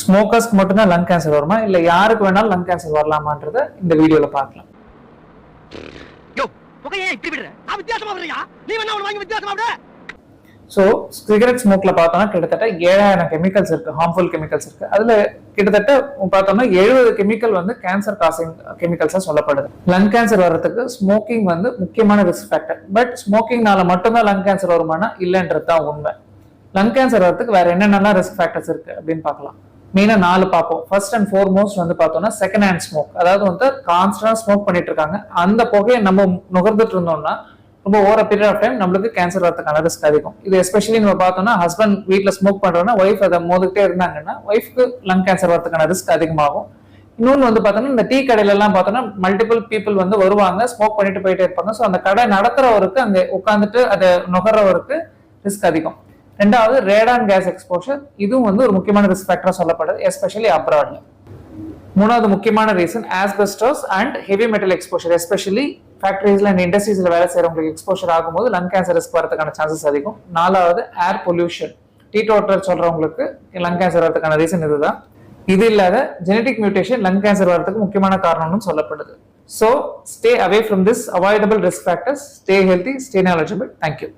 ஸ்மோக்கர்ஸ்க்கு மட்டும்தான் lung cancer வருமா? இல்லை யாருக்கு வேணாலும் லங் கேன்சர் வரலாமான்றத இந்த வீடியோவில் பார்க்கலாம். ஸோ சிகரெட் ஸ்மோக்ல பார்த்தோம்னா கிட்டத்தட்ட ஏழாயிரம் கெமிக்கல்ஸ் இருக்கு ஹார்ம்ஃபுல் கெமிக்கல்ஸ் இருக்கு. அதுல கிட்டத்தட்ட பார்த்தோம்னா எழுபது கெமிக்கல் வந்து கேன்சர் காசிங் கெமிக்கல்ஸா சொல்லப்படுது. லங் கேன்சர் வர்றதுக்கு ஸ்மோக்கிங் வந்து முக்கியமான ரிஸ்க் ஃபேக்டர் பட் ஸ்மோக்கிங்னால மட்டும்தான் லங் கேன்சர் வருமானா? இல்லைன்றது தான் உண்மை. லங் கேன்சர் வரதுக்கு வேற என்னென்னலாம் ரிஸ்க் ஃபேக்டர்ஸ் இருக்கு அப்படின்னு பார்க்கலாம். மெயினா நாலு பார்ப்போம். ஃபர்ஸ்ட் அண்ட் ஃபோர்மோஸ்ட் வந்து பார்த்தோம்னா செகண்ட் ஹேண்ட் ஸ்மோக் அதாவது வந்து கான்ஸ்டன்டா ஸ்மோக் பண்ணிட்டு இருக்காங்க. அந்த புகையை நம்ம நுகர்ந்துட்டு இருந்தோம்னா ரொம்ப ஓவர பீரியட் ஆஃப் டைம் நம்மளுக்கு கேன்சர் வரதுக்கான ரிஸ்க் அதிகம். இது எஸ்பெஷலி நம்ம பார்த்தோம்னா ஹஸ்பண்ட் வீட்டில் ஸ்மோக் பண்றோம்னா ஒய்ஃப் அதை மோதுகிட்டே இருந்தாங்கன்னா ஒய்ஃப்க்கு லங் கேன்சர் வரதுக்கான ரிஸ்க் அதிகமாகும். இன்னொன்று வந்து பார்த்தோம்னா இந்த டீ கடையில எல்லாம் பார்த்தோம்னா மல்டிபிள் பீப்புள் வந்து வருவாங்க ஸ்மோக் பண்ணிட்டு போயிட்டே இருப்பாங்க. ஸோ அந்த கடை நடத்துறவருக்கு அங்கே உட்காந்துட்டு அதை நுகர்றவருக்கு ரிஸ்க் அதிகம். ரெண்டாவது ரேடான் கேஸ் எக்ஸ்போஷர் இதுவும் வந்து ஒரு முக்கியமான ரிஸ்க் ஃபேக்டராக சொல்லப்படுது எஸ்பெஷலி அப்ராட்ல மூணாவது முக்கியமான reason asbestos and heavy metal exposure especially ஃபேக்டரிஸ்ல and இண்டஸ்ட்ரீஸ்ல வேலை செய்யறவங்களுக்கு எக்ஸ்போஷர் ஆகும்போது லங் கேன்சர் ரிஸ்க் வரதுக்கான சான்சஸ் அதிகம். நாலாவது ஏர் பொல்யூஷன் டீ டோட்டர் சொல்றவங்களுக்கு லங் கேன்சர் வரதுக்கான ரீசன் இதுதான். இது இல்லாத ஜெனடிக் மியூட்டேஷன் லங் கேன்சர் வரதுக்கு முக்கியமான காரணம்னு சொல்லப்படுது. So stay away from this avoidable risk factors stay healthy stay knowledgeable thank you